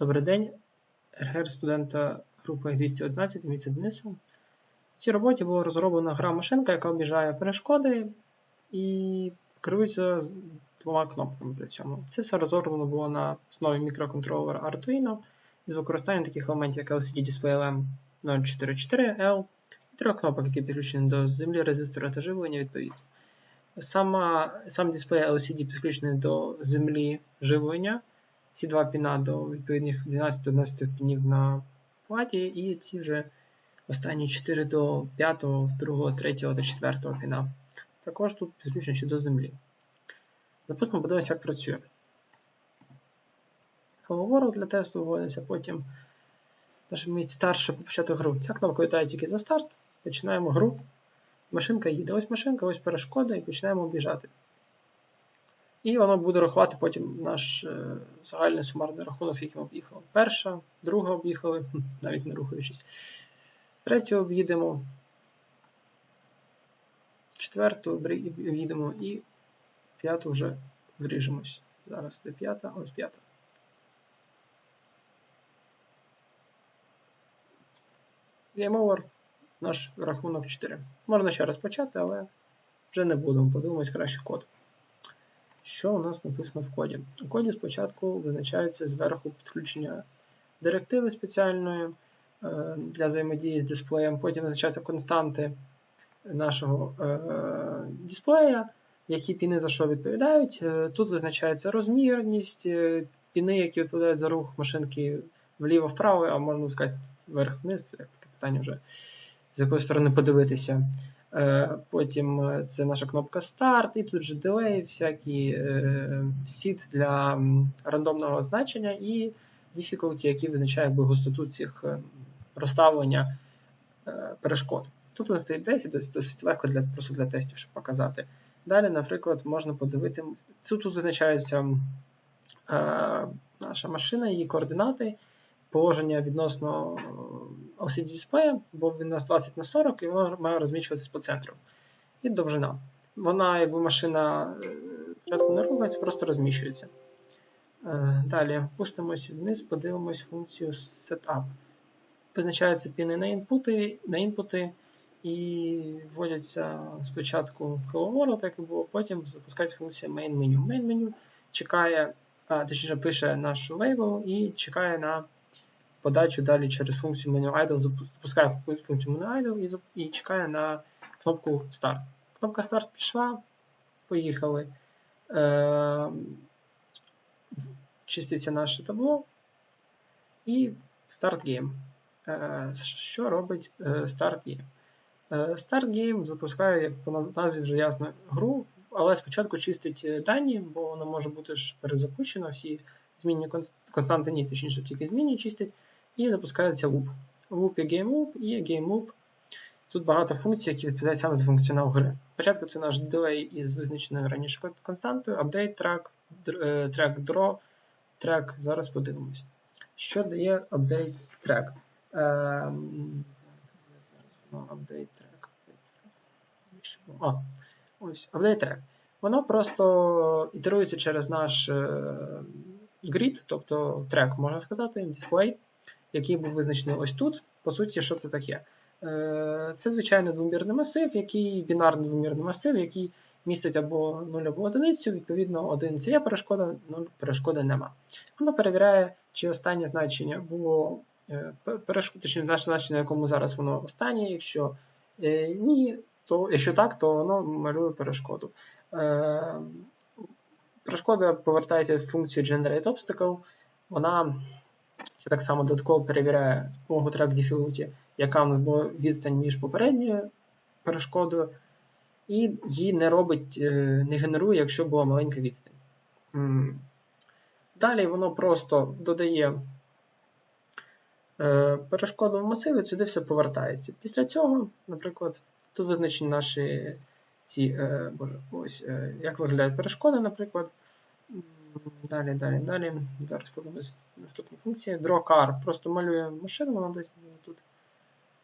Добрий день, РГР студента групи 211 місця Дениса. В цій роботі була розроблена гра-машинка, яка об'їжджає перешкоди і керується двома кнопками при цьому. Це все розроблено було на основі мікроконтролера Arduino з використанням таких елементів, як LCD Display LM044L і трьох кнопок, які підключені до землі, резистора та живлення відповідно. Сам дисплей LCD підключений до землі живлення ці два піна до відповідних 12-11 пінів на платі, і ці вже останні 4 до 5, 2, 3 та 4 піна. Також тут підключено ще до землі. Запустимо, подивимося, як працює. Говору для тесту вводиться, потім нажміть старт, щоб почати гру. Ця кнопка вітає тільки за старт. Починаємо гру. Машинка їде. Ось машинка, ось перешкода, і починаємо об'їжджати. І воно буде рахувати потім наш е, загальний сумарний рахунок, скільки ми об'їхали. Перша, друга об'їхали, навіть не рухаючись. Третю об'їдемо. Четверту об'їдемо і п'яту вже вріжемось. Зараз де п'ята, ось п'ята. Game over. Наш рахунок 4. Можна ще раз почати, але вже не будемо. Подивимось краще код. Що у нас написано в коді? У коді спочатку визначається зверху підключення директиви спеціальної е, для взаємодії з дисплеєм, потім визначаються константи нашого е, дисплея, які піни за що відповідають. Е, тут визначається розмірність, піни, які відповідають за рух машинки вліво-вправо, а можна сказати вверх-вниз, це таке питання вже з якої сторони подивитися. Е, потім е, це наша кнопка Start, і тут же delay, всякі сіт е, для рандомного значення і difficulty, які визначають густоту цих розставлення перешкод. Тут у нас стоїть 10, досить легко для, просто для тестів, щоб показати. Далі, наприклад, можна подивити. Тут визначається наша машина, її координати положення відносно е, дисплея, бо він у нас 20 на 40 і воно має розміщуватися по центру. І довжина. Вона, якби машина е, спочатку не рухається, просто розміщується. Е, далі опустимося вниз, подивимось функцію Setup. Визначаються піни на інпути, на інпути і вводяться спочатку кіловорот, як і було, потім запускається функція main menu. Main menu чекає, а, точніше пише наш лейбл і чекає на подачу далі через функцію menu idle, запускає функцію menu idle і, і чекає на кнопку Start. Кнопка Start пішла, поїхали. Е, Чиститься наше табло і Start Game. Е, Що робить Game? Е, Start Game запускає, як по назві вже ясно, гру, але спочатку чистить е, дані, бо воно може бути ж перезапущено, всі змінні константи ні, точніше тільки змінні чистить і запускається loop. В є GameLoop і GameLoop. Тут багато функцій, які відповідають саме за функціонал гри. Спочатку це наш delay із визначеною раніше константою, update track, track draw, track. Зараз подивимось. Що дає update track? Ем, update track. Ось, update track. Воно просто ітерується через наш grid, тобто трек, можна сказати, дисплей який був визначений ось тут. По суті, що це таке? Е, це звичайний двомірний масив, який бінарний двомірний масив, який містить або 0 або одиницю, відповідно, один це є перешкода, 0 перешкоди нема. Воно перевіряє, чи останнє значення було е, перешкода, точніше, значення, на якому зараз воно останнє. Якщо е, ні, то якщо так, то воно малює перешкоду. Перешкода повертається в функцію Generate Obstacle. Вона що так само додатково перевіряє з допомогою track difficulty, яка в нас була відстань між попередньою перешкодою, і її не робить, е, не генерує, якщо була маленька відстань. Далі воно просто додає е, перешкоду в масив сюди все повертається. Після цього, наприклад, тут визначені наші ці, е, боже, ось, як виглядають перешкоди, наприклад. Далі, далі, далі. Зараз подивимося наступні функції. DrawCar. Просто малює машину, вона десь буде тут.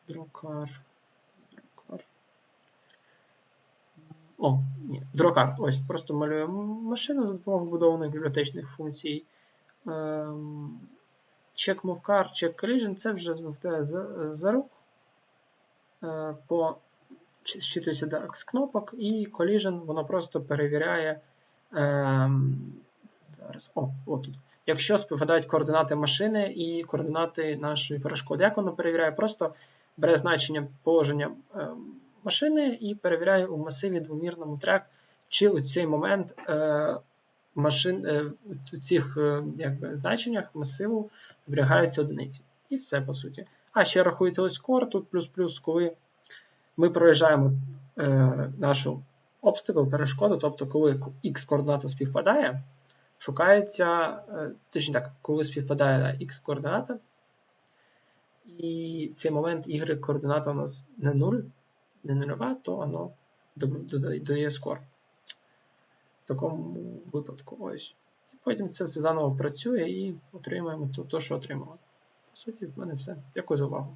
DrawCar. О, ні, DrawCar. Ось, просто малює машину за допомогою будованих бібліотечних функцій. Ем, check move car, check collision це вже звертає за, рук. Е, по щитується до X кнопок, і collision воно просто перевіряє. Е, зараз, о, отут. Якщо співпадають координати машини і координати нашої перешкоди. Як воно перевіряє? Просто бере значення положення е, машини і перевіряє у масиві двомірному трек, чи у цей момент е, машин, е, цих е, якби, значеннях масиву зберігаються одиниці. І все по суті. А ще рахується ось скор, тут плюс-плюс, коли ми проїжджаємо е, нашу обстикл, перешкоду, тобто, коли X координата співпадає, шукається, е, точніше так, коли співпадає X координата, і в цей момент Y координата у нас не 0, не нульова, то воно додає скор. В такому випадку ось. І потім це все заново працює і отримаємо то, що отримали. По суті, в мене все. Дякую за увагу.